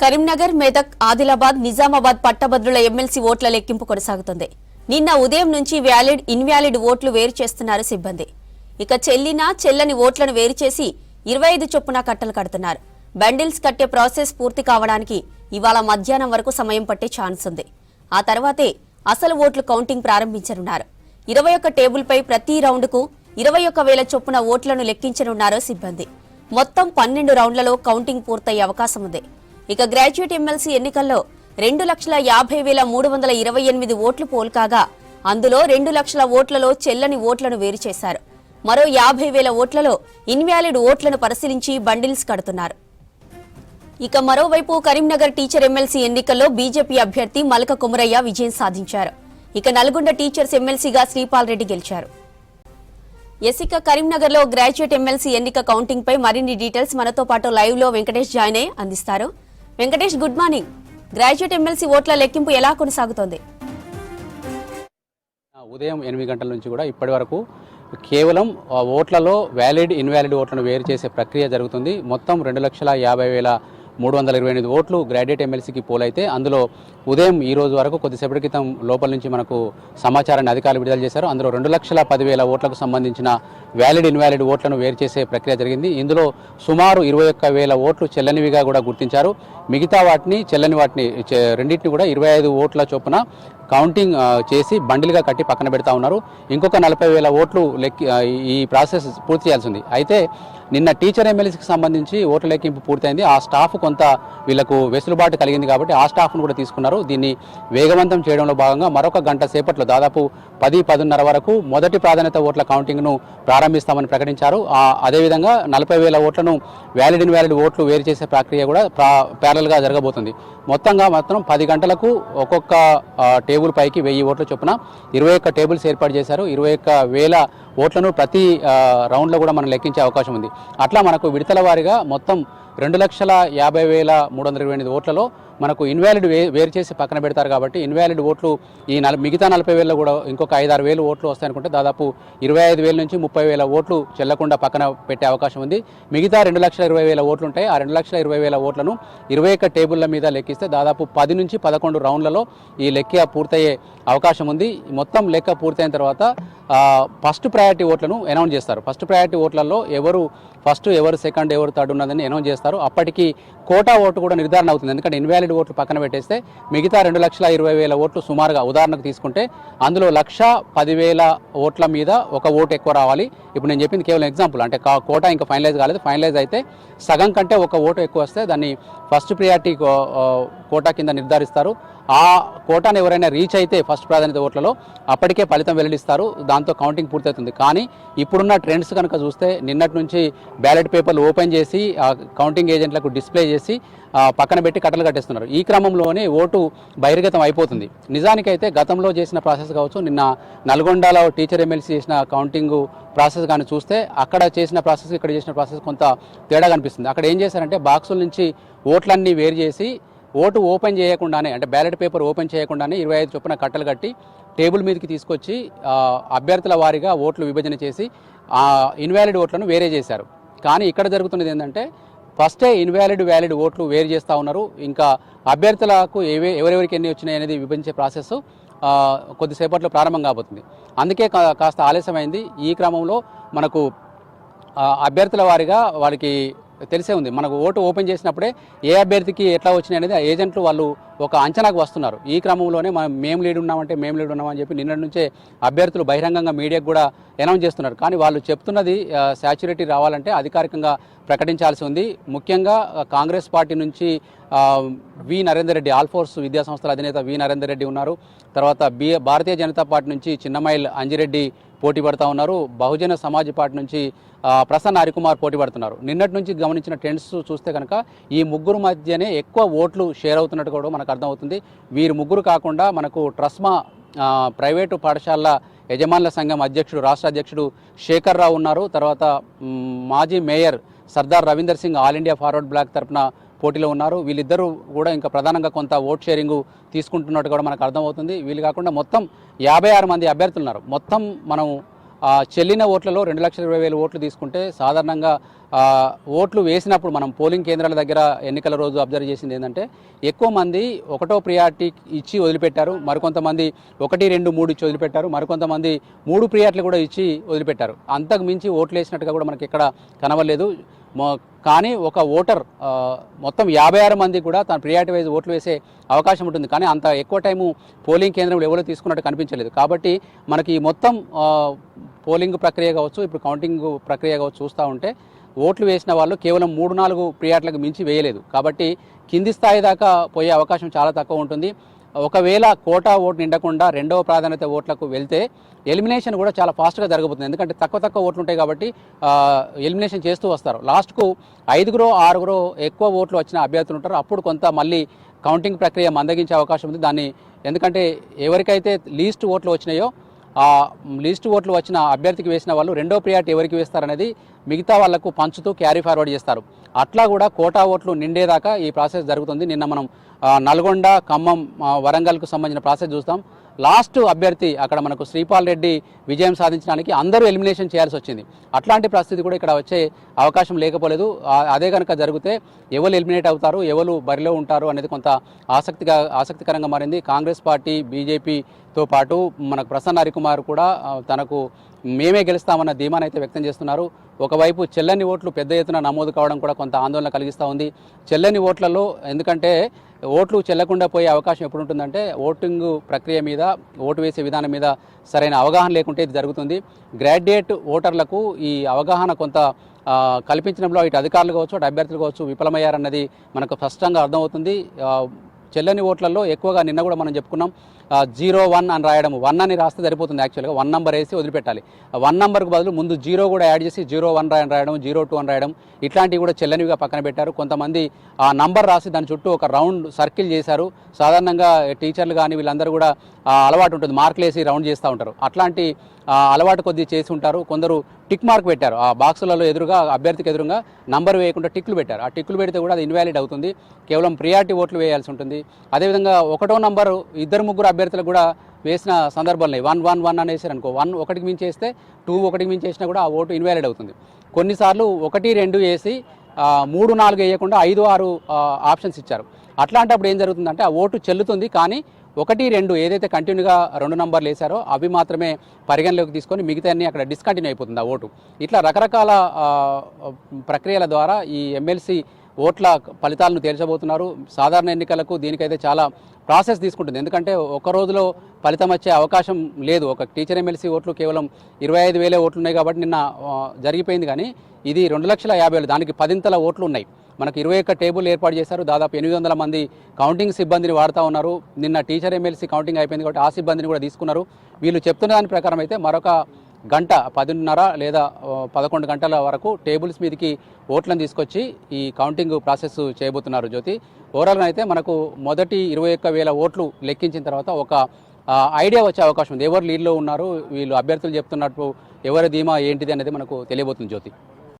కరీంనగర్ మెదక్ ఆదిలాబాద్ నిజామాబాద్ పట్టభద్రుల ఎమ్మెల్సీ ఓట్ల లెక్కింపు కొనసాగుతుంది. నిన్న ఉదయం నుంచి వ్యాలిడ్ ఇన్వాలిడ్ ఓట్లు వేరు చేస్తున్నారు సిబ్బంది. ఇక చెల్లిన చెల్లని ఓట్లను వేరు చేసి ఇరవై ఐదు చొప్పున కట్టలు కడుతున్నారు. బండిల్స్ కట్టే ప్రాసెస్ పూర్తి కావడానికి ఇవాళ మధ్యాహ్నం వరకు సమయం పట్టే ఛాన్స్ ఉంది. ఆ తర్వాతే అసలు ఓట్లు కౌంటింగ్ ప్రారంభించనున్నారు. ఇరవై ఒక్క టేబుల్పై ప్రతి రౌండ్కు ఇరవై ఒక్క వేల చొప్పున ఓట్లను లెక్కించనున్నారు సిబ్బంది. మొత్తం పన్నెండు రౌండ్లలో కౌంటింగ్ పూర్తయ్యే అవకాశం ఉంది. ఇక గ్రాడ్యుయేట్ ఎమ్మెల్సీ ఎన్నికల్లో రెండు లక్షల యాభై వేల మూడు వందల ఇరవై ఎనిమిది ఓట్లు పోల్కాగా. అందులో రెండు లక్షల ఓట్లలో చెల్లని ఓట్లను వేరు చేశారు. మరో యాభై వేల ఓట్లలో ఇన్వాలిడ్ ఓట్లను పరిశీలించి బండిల్స్ కడుతున్నారు. ఇక మరోవైపు కరీంనగర్ టీచర్ ఎమ్మెల్సీ ఎన్నికల్లో బీజేపీ అభ్యర్థి మలక కుమరయ్య విజయం సాధించారు. ఇక నల్గొండ టీచర్స్ ఎమ్మెల్సీగా శ్రీపాల్ రెడ్డి గెలిచారు. ఎసిక కరీంనగర్లో గ్రాడ్యుయేట్ ఎమ్మెల్సీ ఎన్నిక కౌంటింగ్ పై మరిన్ని డీటెయిల్స్ మనతో పాటు లైవ్లో వెంకటేష్ జాయిన్ అయి అందిస్తారు. Venkatesh good morning. Graduate MLC ఓట్ల లెక్కింపు ఎలా కొనసాగుతోంది? ఉదయం ఎనిమిది గంటల నుంచి కూడా ఇప్పటి వరకు కేవలం ఆ, ఓట్లలో వ్యాలిడ్ ఇన్వాలిడ్ ఓట్లను వేరు చేసే ప్రక్రియ జరుగుతుంది. మొత్తం రెండు లక్షల యాభై వేల మూడు వందల ఇరవై ఎనిమిది ఓట్లు గ్రాడ్యుయేట్ ఎమ్మెల్సీకి పోలైతే అందులో ఉదయం ఈ రోజు వరకు కొద్దిసేపటి క్రితం లోపల నుంచి మనకు సమాచారాన్ని అధికారులు విడుదల చేశారు. అందులో రెండు లక్షల పదివేల ఓట్లకు సంబంధించిన వ్యాలిడ్ ఇన్వాలిడ్ ఓట్లను వేరు చేసే ప్రక్రియ జరిగింది. ఇందులో సుమారు ఇరవై ఒక్క వేల ఓట్లు చెల్లనివిగా కూడా గుర్తించారు. మిగతా వాటిని చెల్లని వాటిని రెండింటిని కూడా ఇరవై ఐదు ఓట్ల చొప్పున కౌంటింగ్ చేసి బండిల్గా కట్టి పక్కన పెడతా ఉన్నారు. ఇంకొక నలభై వేల ఓట్లు లెక్కి ఈ ప్రాసెస్ పూర్తి చేయాల్సి ఉంది. అయితే నిన్న టీచర్ ఎమ్మెల్సీకి సంబంధించి ఓట్ల లెక్కింపు పూర్తయింది. ఆ స్టాఫ్ కొంత వీళ్ళకు వెసులుబాటు కలిగింది కాబట్టి ఆ స్టాఫ్ను కూడా తీసుకున్నారు. దీన్ని వేగవంతం చేయడంలో భాగంగా మరొక గంట సేపట్లో దాదాపు పది పదిన్నర వరకు మొదటి ప్రాధాన్యత ఓట్ల కౌంటింగ్ను ప్రారంభిస్తామని ప్రకటించారు. అదేవిధంగా నలభై వేల ఓట్లను వ్యాలిడ్ ఇన్వాలిడ్ ఓట్లు వేరు చేసే ప్రక్రియ కూడా ప్యారల్గా జరగబోతుంది. మొత్తంగా మాత్రం పది గంటలకు ఒక్కొక్క టేబుల్ పైకి వెయ్యి ఓట్ల చొప్పున ఇరవై ఒక్క టేబుల్స్ ఏర్పాటు చేశారు. ఇరవై ఒక్క వేల ఓట్లను ప్రతి రౌండ్లో కూడా మనం లెక్కించే అవకాశం ఉంది. అట్లా మనకు విడతల వారీగా మొత్తం రెండు లక్షల యాభై వేల మూడు వందల ఇరవై ఎనిమిది ఓట్లలో మనకు ఇన్వాలిడ్ వే వేరు చేసి పక్కన పెడతారు కాబట్టి ఇన్వాలిడ్ ఓట్లు ఈ నల మిగతా నలభై వేలలో కూడా ఇంకొక ఐదారు వేలు ఓట్లు వస్తాయనుకుంటే దాదాపు ఇరవై ఐదు వేల నుంచి ముప్పై వేల ఓట్లు చెల్లకుండా పక్కన పెట్టే అవకాశం ఉంది. మిగతా రెండు లక్షల ఇరవై వేల ఓట్లు ఉంటాయి. ఆ రెండు లక్షల ఇరవై వేల ఓట్లను ఇరవై ఒక్క టేబుల్ల మీద లెక్కిస్తే దాదాపు పది నుంచి పదకొండు రౌండ్లలో ఈ లెక్క పూర్తయ్యే అవకాశం ఉంది. మొత్తం లెక్క పూర్తయిన తర్వాత ఫస్ట్ ప్రయారిటీ ఓట్లను అనౌన్స్ చేస్తారు. ఫస్ట్ ప్రయారిటీ ఓట్లలో ఎవరు ఫస్ట్ ఎవరు సెకండ్ ఎవరు థర్డ్ ఉన్నదని అనౌన్స్ చేస్తారు. అప్పటికి కోటా ఓటు కూడా నిర్ధారణ అవుతుంది. ఎందుకంటే ఇన్వాలిడ్ ఓట్లు పక్కన పెట్టేస్తే మిగతా రెండు లక్షల ఇరవై వేల ఓట్లు సుమారుగా ఉదాహరణకు తీసుకుంటే అందులో లక్ష పదివేల ఓట్ల మీద ఒక ఓటు ఎక్కువ రావాలి. ఇప్పుడు నేను చెప్పింది కేవలం ఎగ్జాంపుల్. అంటే కోటా ఇంకా ఫైనలైజ్ కాలేదు. ఫైనలైజ్ అయితే సగం కంటే ఒక ఓటు ఎక్కువ వస్తే దాన్ని ఫస్ట్ ప్రియారిటీ కోటా కింద నిర్ధారిస్తారు. ఆ కోటాను ఎవరైనా రీచ్ అయితే ఫస్ట్ ప్రాధాన్యత ఓట్లలో అప్పటికే ఫలితం వెల్లడిస్తారు. దాంతో కౌంటింగ్ పూర్తవుతుంది. కానీ ఇప్పుడున్న ట్రెండ్స్ కనుక చూస్తే నిన్నటి నుంచి బ్యాలెట్ పేపర్లు ఓపెన్ చేసి ఆ కౌంటింగ్ ఏజెంట్లకు డిస్ప్లే చేసి పక్కన పెట్టి కట్టలు కట్టేస్తున్నారు. ఈ క్రమంలోనే ఓటు బహిర్గతం అయిపోతుంది. నిజానికైతే గతంలో చేసిన ప్రాసెస్ కావచ్చు నిన్న నల్గొండలో టీచర్ ఎమ్మెల్సీ చేసిన కౌంటింగ్ ప్రాసెస్ కానీ చూస్తే అక్కడ చేసిన ప్రాసెస్ ఇక్కడ చేసిన ప్రాసెస్ కొంత తేడా కనిపిస్తుంది. అక్కడ ఏం చేశారంటే బాక్సుల నుంచి ఓట్లన్నీ వేరు చేసి ఓటు ఓపెన్ చేయకుండానే అంటే బ్యాలెట్ పేపర్ ఓపెన్ చేయకుండానే ఇరవై ఐదు చొప్పున కట్టలు కట్టి టేబుల్ మీదకి తీసుకొచ్చి అభ్యర్థుల వారీగా ఓట్లు విభజన చేసి ఆ ఇన్వాలిడ్ ఓట్లను వేరే చేశారు. కానీ ఇక్కడ జరుగుతున్నది ఏంటంటే ఫస్టే ఇన్వాలిడ్ వ్యాలిడ్ ఓట్లు వేరు చేస్తూ ఉన్నారు. ఇంకా అభ్యర్థులకు ఏవే ఎవరెవరికి ఎన్ని వచ్చినాయి అనేది విభజించే ప్రాసెస్ కొద్దిసేపట్లో ప్రారంభం కాబోతుంది. అందుకే కా- కాస్త ఆలస్యమైంది. ఈ క్రమంలో మనకు అభ్యర్థుల వారిగా వారికి తెలిసే ఉంది. మనకు ఓటు ఓపెన్ చేసినప్పుడే ఏ అభ్యర్థికి ఎట్లా వచ్చినాయి అనేది ఏజెంట్లు వాళ్ళు ఒక అంచనాకు వస్తున్నారు. ఈ క్రమంలోనే మనం మేము లీడ్ ఉన్నామంటే మేము లీడ్ ఉన్నామని చెప్పి నిన్నటి నుంచే అభ్యర్థులు బహిరంగంగా మీడియాకు కూడా అనౌన్స్ చేస్తున్నారు. కానీ వాళ్ళు చెప్తున్నది శాచ్యురేటీ రావాలంటే అధికారికంగా ప్రకటించాల్సి ఉంది. ముఖ్యంగా కాంగ్రెస్ పార్టీ నుంచి వి నరేందర్ రెడ్డి ఆల్ఫోర్స్ విద్యా సంస్థల అధినేత వి నరేందర్ రెడ్డి ఉన్నారు. తర్వాత బి భారతీయ జనతా పార్టీ నుంచి చిన్నమైల్ అంజిరెడ్డి పోటీ పడతా ఉన్నారు. బహుజన సమాజ్ పార్టీ నుంచి ప్రసన్న హరికుమార్ పోటీ పడుతున్నారు. నిన్నటి నుంచి గమనించిన ట్రెండ్స్ చూస్తే కనుక ఈ ముగ్గురు మధ్యనే ఎక్కువ ఓట్లు షేర్ అవుతున్నట్టు కూడా మనకు అర్థమవుతుంది. వీరు ముగ్గురు కాకుండా మనకు ట్రస్మా ప్రైవేటు పాఠశాలల యజమానుల సంఘం అధ్యక్షుడు రాష్ట్ర అధ్యక్షుడు శేఖర్ రావు ఉన్నారు. తర్వాత మాజీ mayor Sardar Ravinder Singh all India forward bloc తరపున పోటీలో ఉన్నారు. వీళ్ళిద్దరూ కూడా ఇంకా ప్రధానంగా కొంత ఓట్ షేరింగ్ తీసుకుంటున్నట్టు కూడా మనకు అర్థమవుతుంది. వీళ్ళు కాకుండా మొత్తం యాభై ఆరు మంది అభ్యర్థులు ఉన్నారు. మొత్తం మనం చెల్లిన ఓట్లలో రెండు లక్షల ఇరవై వేల ఓట్లు తీసుకుంటే సాధారణంగా ఓట్లు వేసినప్పుడు మనం పోలింగ్ కేంద్రాల దగ్గర ఎన్నికల రోజు అబ్జర్వ్ చేసింది ఏంటంటే ఎక్కువ మంది ఒకటో ప్రియారిటీ ఇచ్చి వదిలిపెట్టారు. మరికొంతమంది ఒకటి రెండు మూడు ఇచ్చి వదిలిపెట్టారు. మరికొంతమంది మూడు ప్రియారిటీలు కూడా ఇచ్చి వదిలిపెట్టారు. అంతకు మించి ఓట్లు వేసినట్టుగా కూడా మనకి ఇక్కడ కనవలేదు కానీ ఒక ఓటర్ మొత్తం యాభై ఆరు మంది కూడా తన ప్రియారిటీ వైజ్ ఓట్లు వేసే అవకాశం ఉంటుంది. కానీ అంత ఎక్కువ టైము పోలింగ్ కేంద్రంలో ఎవరో తీసుకున్నట్టు కనిపించలేదు. కాబట్టి మనకి ఈ మొత్తం పోలింగ్ ప్రక్రియ కావచ్చు ఇప్పుడు కౌంటింగ్ ప్రక్రియ కావచ్చు చూస్తూ ఉంటే ఓట్లు వేసిన వాళ్ళు కేవలం మూడు నాలుగు ప్రియాట్లకు మించి వేయలేదు. కాబట్టి కింది స్థాయి దాకా పోయే అవకాశం చాలా తక్కువ ఉంటుంది. ఒకవేళ కోటా ఓటు నిండకుండా రెండవ ప్రాధాన్యత ఓట్లకు వెళ్తే ఎలిమినేషన్ కూడా చాలా ఫాస్ట్గా జరగబోతుంది. ఎందుకంటే తక్కువ తక్కువ ఓట్లు ఉంటాయి కాబట్టి ఎలిమినేషన్ చేస్తూ వస్తారు. లాస్ట్కు ఐదుగురో ఆరుగురో ఎక్కువ ఓట్లు వచ్చిన అభ్యర్థులు ఉంటారు. అప్పుడు కొంత మళ్ళీ కౌంటింగ్ ప్రక్రియ మందగించే అవకాశం ఉంది. దాన్ని ఎందుకంటే ఎవరికైతే లీస్ట్ ఓట్లు వచ్చినాయో ఆ లిస్ట్ ఓట్లు వచ్చిన అభ్యర్థికి వేసిన వాళ్ళు రెండో ప్రియారిటీ ఎవరికి వేస్తారనేది మిగతా వాళ్ళకు పంచుతూ క్యారీ ఫార్వర్డ్ చేస్తారు. అట్లా కూడా కోటా ఓట్లు నిండేదాకా ఈ ప్రాసెస్ జరుగుతుంది. నిన్న మనం నల్గొండ ఖమ్మం వరంగల్కు సంబంధించిన ప్రాసెస్ చూస్తాం. లాస్ట్ అభ్యర్థి అక్కడ మనకు శ్రీపాల్ రెడ్డి విజయం సాధించడానికి అందరూ ఎలిమినేషన్ చేయాల్సి వచ్చింది. అట్లాంటి పరిస్థితి కూడా ఇక్కడ వచ్చే అవకాశం లేకపోలేదు. అదే కనుక జరిగితే ఎవరు ఎలిమినేట్ అవుతారు? ఎవరు బరిలో ఉంటారు? అనేది కొంత ఆసక్తిగా ఆసక్తికరంగా మారింది. కాంగ్రెస్ పార్టీ బీజేపీ తో పాటు మనకు ప్రసన్న హరికుమార్ కూడా తనకు మేమే గెలుస్తామన్న ధీమానైతే అయితే వ్యక్తం చేస్తున్నారు. ఒకవైపు చెల్లని ఓట్లు పెద్ద ఎత్తున నమోదు కావడం కూడా కొంత ఆందోళన కలిగిస్తూ ఉంది. చెల్లని ఓట్లలో ఎందుకంటే ఓట్లు చెల్లకుండా పోయే అవకాశం ఎప్పుడు ఉంటుందంటే ఓటింగ్ ప్రక్రియ మీద ఓటు వేసే విధానం మీద సరైన అవగాహన లేకుంటే ఇది జరుగుతుంది. గ్రాడ్యుయేట్ ఓటర్లకు ఈ అవగాహన కొంత కల్పించడంలో ఇటు అధికారులు కావచ్చు అటు అభ్యర్థులు కావచ్చు విఫలమయ్యారన్నది మనకు స్పష్టంగా అర్థమవుతుంది. చెల్లని ఓట్లలో ఎక్కువగా నిన్న కూడా మనం చెప్పుకున్నాం. జీరో వన్ అని రాయడం వన్ అని రాస్తే సరిపోతుంది యాక్చువల్గా వన్ నెంబర్ వేసి వదిలిపెట్టాలి. వన్ నెంబర్కి బదులు ముందు జీరో కూడా యాడ్ చేసి జీరో వన్ రాయని రాయడం జీరో టూ అని రాయడం ఇట్లాంటివి కూడా చెల్లనివిగా పక్కన పెట్టారు. కొంతమంది ఆ నంబర్ రాసి దాని చుట్టూ ఒక రౌండ్ సర్కిల్ చేశారు. సాధారణంగా టీచర్లు కానీ వీళ్ళందరూ కూడా అలవాటు ఉంటుంది. మార్కులు వేసి రౌండ్ చేస్తూ ఉంటారు. అట్లాంటి అలవాటు కొద్దీ చేసి ఉంటారు. కొందరు టిక్ మార్క్ పెట్టారు. ఆ బాక్సులలో ఎదురుగా అభ్యర్థికి ఎదురుగా నంబర్ వేయకుండా టిక్లు పెట్టారు. ఆ టిక్లు పెడితే కూడా అది ఇన్వాలిడ్ అవుతుంది. కేవలం ప్రియారిటీ ఓట్లు వేయాల్సి ఉంటుంది. అదేవిధంగా ఒకటో నంబరు ఇద్దరు ముగ్గురు అభ్యర్థులకు కూడా వేసిన సందర్భాలు వన్ వన్ వన్ అని వేసారు అనుకో. వన్ ఒకటికి మించి వేస్తే టూ ఒకటికి మించి వేసినా కూడా ఆ ఓటు ఇన్వాలిడ్ అవుతుంది. కొన్నిసార్లు ఒకటి రెండు వేసి మూడు నాలుగు వేయకుండా ఐదు ఆరు ఆప్షన్స్ ఇచ్చారు. అట్లాంటప్పుడు ఏం జరుగుతుందంటే ఆ ఓటు చెల్లుతుంది కానీ ఒకటి రెండు ఏదైతే కంటిన్యూగా రెండు నంబర్లు వేశారో అవి మాత్రమే పరిగణలోకి తీసుకొని మిగతా అన్ని అక్కడ డిస్కంటిన్యూ అయిపోతుంది ఆ ఓటు. ఇట్లా రకరకాల ప్రక్రియల ద్వారా ఈ ఎమ్మెల్సీ ఓట్ల ఫలితాలను తేల్చబోతున్నారు. సాధారణ ఎన్నికలకు దీనికైతే చాలా ప్రాసెస్ తీసుకుంటుంది. ఎందుకంటే ఒక రోజులో ఫలితం వచ్చే అవకాశం లేదు. ఒక టీచర్ ఎమ్మెల్సీ ఓట్లు కేవలం ఇరవై ఐదు వేలే ఓట్లు ఉన్నాయి కాబట్టి నిన్న జరిగిపోయింది కానీ ఇది రెండు లక్షల యాభై వేలు దానికి పదింతల ఓట్లు ఉన్నాయి. మనకు ఇరవై ఒక్క టేబుల్ ఏర్పాటు చేశారు. దాదాపు ఎనిమిది వందల మంది కౌంటింగ్ సిబ్బందిని వాడుతూ ఉన్నారు. నిన్న టీచర్ ఎమ్మెల్సీ కౌంటింగ్ అయిపోయింది కాబట్టి ఆ సిబ్బందిని కూడా తీసుకున్నారు. వీళ్ళు చెప్తున్న దాని ప్రకారం అయితే మరొక గంట పదిన్నర లేదా పదకొండు గంటల వరకు టేబుల్స్ మీదకి ఓట్లను తీసుకొచ్చి ఈ కౌంటింగ్ ప్రాసెస్ చేయబోతున్నారు జ్యోతి. ఓవరాల్గా అయితే మనకు మొదటి ఇరవై ఒక్క వేల ఓట్లు లెక్కించిన తర్వాత ఒక ఐడియా వచ్చే అవకాశం ఉంది. ఎవరు లీడ్లో ఉన్నారు? వీళ్ళు అభ్యర్థులు చెప్తున్నట్టు ఎవరి ధీమా ఏంటిది అనేది మనకు తెలియబోతుంది జ్యోతి.